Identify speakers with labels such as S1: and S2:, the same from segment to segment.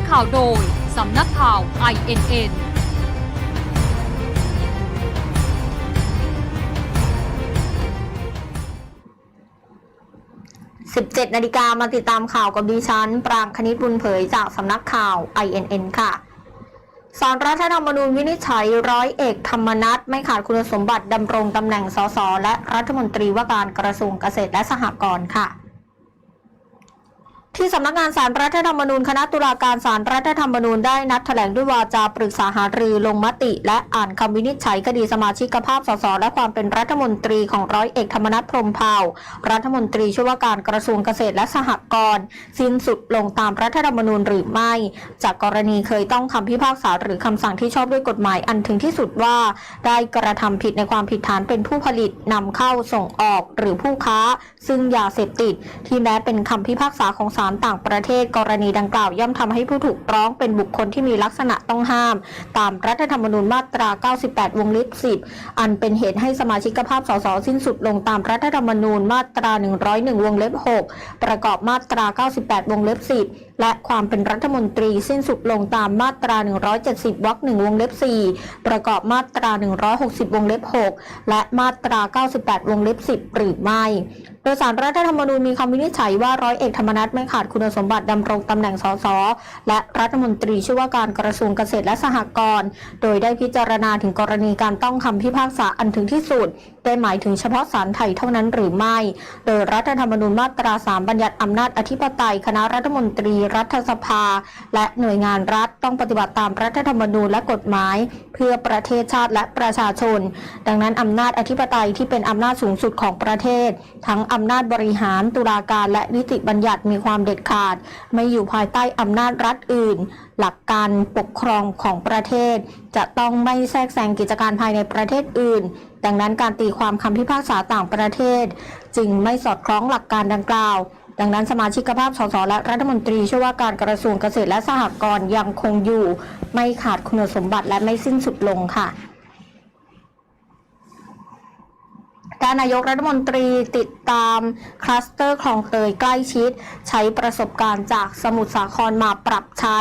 S1: อข่าวโดย สำนักข่าว INN
S2: 17นาฬิกามาติดตามข่าวกับดิฉัน ปรางคณิตบุญเผยจากสำนักข่าว INN ค่ะสารรัฐธรรมนูญวินิจฉัยร้อยเอกธรรมนัฐไม่ขาดคุณสมบัติดำรงตำแหน่งสสและรัฐมนตรีว่าการกระทรวงเกษตรและสหกรณ์ค่ะ ที่สำนักงานสารรัฐธรรมนูญคณะตุลาการสารรัฐธรรมนูญได้นัดแถลงด้วยวาจาปรึกษาหารือลงมติ และอ่านคำวินิจฉัยคดีสมาชิกภาพสสและความเป็นรัฐมนตรีของร้อยเอกธรรมนัฐพรมเผ่ารัฐมนตรีช่วยว่าการกระทรวงเกษตรและสหกรณ์สิ้นสุดลงตามรัฐธรรมนูญหรือไม่ จากกรณีเคยต้องคำพิพากษาหรือคำสั่งที่ชอบด้วยกฎหมายอันถึงที่สุดว่า ได้กระทำผิดในความผิดฐานเป็นผู้ผลิตนำเข้าส่งออกหรือผู้ค้า ซึ่งยาเสพติด ที่แม้เป็นคำพิพากษาของาลต่างประเทศกรณีดังกล่าวย่อมทำให้ผู้ถูกร้องเป็นบุคคลที่มีลักษณะต้องห้าม ตามรัฐธรรมนูญมาตรา 98 วงเล็บ 10 อันเป็นเหตุให้สมาชิกภาพสสสิ้นสุดลงตามรัฐธรรมนูญมาตรา 101 วงเล็บ 6 ประกอบมาตรา 98 วงเล็บ 10 และความเป็นรัฐมนตรีสิ้นสุดลงตามมาตรา 170 วรรคหนึ่งวงเล็บ 4 ประกอบมาตรา 160 วงเล็บ 6 และมาตรา 98 วงเล็บ 10 หรือไม่โดยสารรัฐธรรมนูญมีคำวินิจฉัยว่าร้อยเอกธรรมนัฐไม่ขาดคุณสมบัติดำรงตำแหน่งสสและรัฐมนตรีช่วยว่าการกระทรวงเกษตรและสหกรณ์ โดยได้พิจารณาถึงกรณีการต้องคำพิพากษาอันถึงที่สุดได้หมายถึงเฉพาะศาลไทยเท่านั้นหรือไม่ โดยรัฐธรรมนูญมาตรา3บัญญัติอำนาจอธิปไตย คณะรัฐมนตรี รัฐสภา และหน่วยงานรัฐต้องปฏิบัติตามรัฐธรรมนูญและกฎหมาย เพื่อประเทศชาติและประชาชน ดังนั้นอำนาจอธิปไตยที่เป็นอำนาจสูงสุดของประเทศ ทั้งอำนาจบริหารตุลาการและนิติบัญญัติมีความเด็ดขาด ไม่อยู่ภายใต้อำนาจรัฐอื่น หลักการปกครองของประเทศ จะต้องไม่แทรกแซงกิจการภายในประเทศอื่น ดังนั้นการตีความคำพิพากษาต่างประเทศ จึงไม่สอดคล้องหลักการดังกล่าว ดังนั้นสมาชิกภาพสสและรัฐมนตรีช่วยว่าการกระทรวงเกษตรและสหกรณ์ยังคงอยู่ ไม่ขาดคุณสมบัติและไม่สิ้นสุดลงค่ะด้านนายกรัฐมนตรีติดตามคลัสเตอร์คลองเตยใกล้ชิด ใช้ประสบการณ์จากสมุทรสาครมาปรับใช้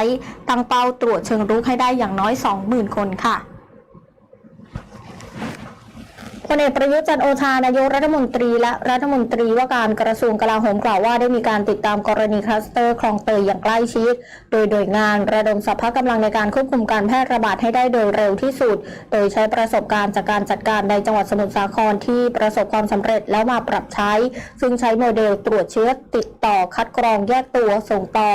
S2: ตั้งเป้าตรวจเชิงรุกให้ได้อย่างน้อย 20,000 คนค่ะ พลเอกประยุทธ์จันโอชานายกรัฐมนตรีและรัฐมนตรีว่าการกระทรวงกลาโหมกล่าวว่าได้มีการติดตามกรณีคลัสเตอร์คลองเตยอย่างใกล้ชิด โดยโดยงานระดมสรรพกำลังในการควบคุมการแพร่ระบาดให้ได้โดยเร็วที่สุด โดยใช้ประสบการณ์จากการจัดการในจังหวัดสมุทรสาครที่ประสบความสำเร็จแล้วมาปรับใช้ ซึ่งใช้โมเดลตรวจเชื้อติดต่อคัดกรองแยกตัวส่งต่อ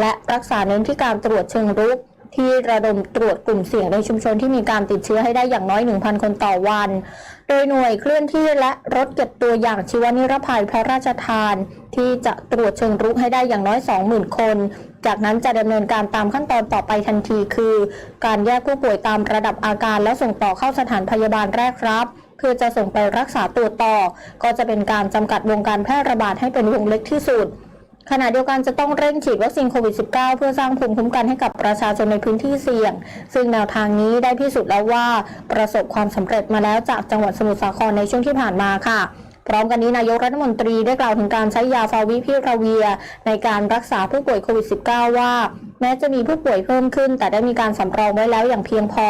S2: และรักษาเน้นที่การตรวจเชิงรุก ที่ระดมตรวจกลุ่มเสี่ยงในชุมชนที่มีการติดเชื้อให้ได้อย่างน้อย 1,000 คนต่อวัน โดยหน่วยเคลื่อนที่และรถเก็บตัวอย่างชีวนิรภัยพระราชทาน ที่จะตรวจเชิงรุกให้ได้อย่างน้อย 20,000 คน จากนั้นจะดำเนินการตามขั้นตอนต่อไปทันทีคือ การแยกผู้ป่วยตามระดับอาการแล้วส่งต่อเข้าสถานพยาบาลแรกรับเพื่อจะส่งไปรักษาตัวต่อ ก็จะเป็นการจำกัดวงการแพร่ระบาดให้เป็นวงเล็กที่สุด ขณะเดียวกันจะต้องเร่งฉีดวัคซีนโควิด -19 เพื่อสร้างภูมิคุ้มกันให้กับประชาชนในพื้นที่เสี่ยง ซึ่งแนวทางนี้ได้พิสูจน์แล้วว่าประสบความสำเร็จมาแล้วจากจังหวัดสมุทรสาครในช่วงที่ผ่านมาค่ะพร้อมกันนี้นายกรัฐมนตรีได้กล่าวถึงการใช้ยาฟาวิพิราเวีย ในการรักษาผู้ป่วยโควิด -19 ว่า แม้จะมีผู้ป่วยเพิ่มขึ้น แต่ได้มีการสำรองไว้แล้วอย่างเพียงพอ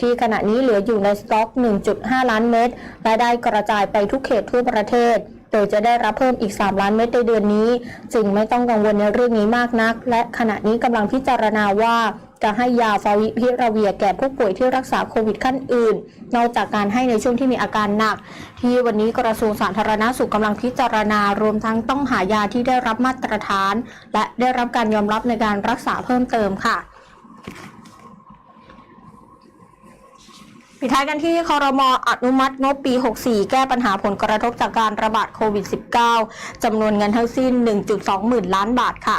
S2: ที่ขณะนี้เหลืออยู่ในสต็อก 1.5 ล้านเม็ดและได้กระจายไปทุกเขตทั่วประเทศ โดยจะได้รับเพิ่มอีก 3 ล้านเม็ดในเดือนนี้ จึงไม่ต้องกังวลในเรื่องนี้มากนัก และขณะนี้กำลังพิจารณาว่าจะให้ยาฟาวิพิราเวียแก่ผู้ป่วยที่รักษาโควิดขั้นอื่น นอกจากการให้ในช่วงที่มีอาการหนัก ที่วันนี้กระทรวงสาธารณสุขกำลังพิจารณารวมทั้งต้องหายาที่ได้รับมาตรฐาน และได้รับการยอมรับในการรักษาเพิ่มเติมค่ะ ปิดท้ายกันที่คอรมออนุมัติงบปี 64 แก้ปัญหาผลกระทบจากการระบาดโควิด -19 จำนวนเงินทั้งสิ้น 1.2 หมื่นล้านบาทค่ะ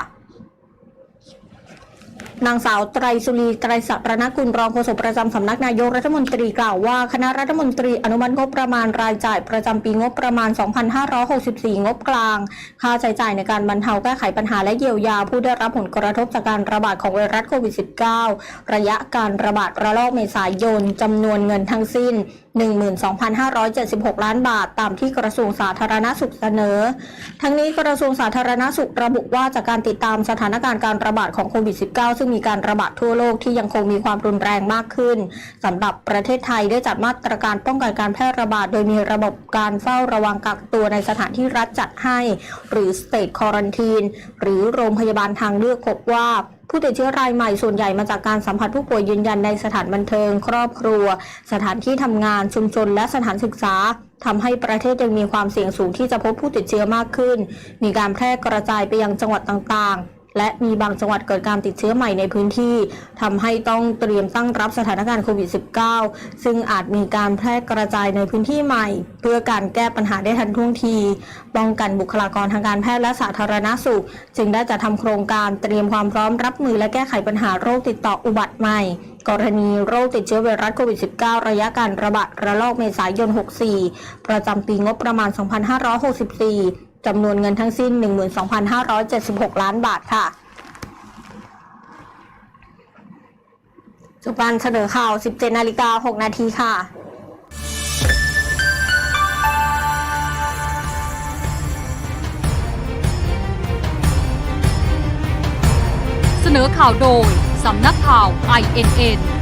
S2: นางสาวไตรสุรีไตรศักดิ์รณกุลรองโฆษกประจำสำนักนายกรัฐมนตรีกล่าวว่าคณะรัฐมนตรีอนุมัติงบประมาณรายจ่ายประจำปีงบประมาณ 2564 งบกลาง ค่าใช้จ่ายในการบรรเทาแก้ไขปัญหาและเยียวยาผู้ได้รับผลกระทบจากการระบาดของไวรัสโควิด -19 ระยะการระบาดระลอกเมษายนจำนวนเงินทั้งสิ้น 12,576 ล้านบาท ตามที่กระทรวงสาธารณสุขเสนอ ทั้งนี้กระทรวงสาธารณสุขระบุว่าจากการติดตามสถานการณ์การระบาดของโควิด -19 ซึ่งมีการระบาดทั่วโลกที่ยังคงมีความรุนแรงมากขึ้นสำหรับประเทศไทยได้จัดมาตรการป้องกันการแพร่ระบาด โดยมีระบบการเฝ้าระวังกักตัวในสถานที่รัฐจัดให้ หรือ State Quarantine หรือโรงพยาบาลทางเลือกพบว่าผู้ติดเชื้อรายใหม่ส่วนใหญ่มาจากการสัมผัสผู้ป่วยยืนยันในสถานบันเทิง ครอบครัว สถานที่ทำงานชุมชนและสถานศึกษาทำให้ประเทศยังมีความเสี่ยงสูงที่จะพบผู้ติดเชื้อมากขึ้น มีการแพร่กระจายไปยังจังหวัดต่างๆ และมีบางจังหวัดเกิดการติดเชื้อใหม่ในพื้นที่ทำให้ต้องเตรียมตั้งรับสถานการณ์โควิด -19 ซึ่งอาจมีการแพร่กระจายในพื้นที่ใหม่ เพื่อการแก้ปัญหาได้ทันท่วงที ป้องกันบุคลากรทางการแพทย์และสาธารณสุข จึงได้จัดทำโครงการเตรียมความพร้อมรับมือและแก้ไขปัญหาโรคติดต่ออุบัติใหม่ กรณีโรคติดเชื้อไวรัสโควิด -19 ระยะการระบาดระลอกเมษายน 64 ประจำปีงบประมาณ 2564 จำนวนเงินทั้งสิ้น 12,576 ล้านบาทค่ะสุปานเสนอข่าว 17 นาฬิกา 6 นาทีค่ะ
S1: เสนอข่าวโดย สำนักข่าว INN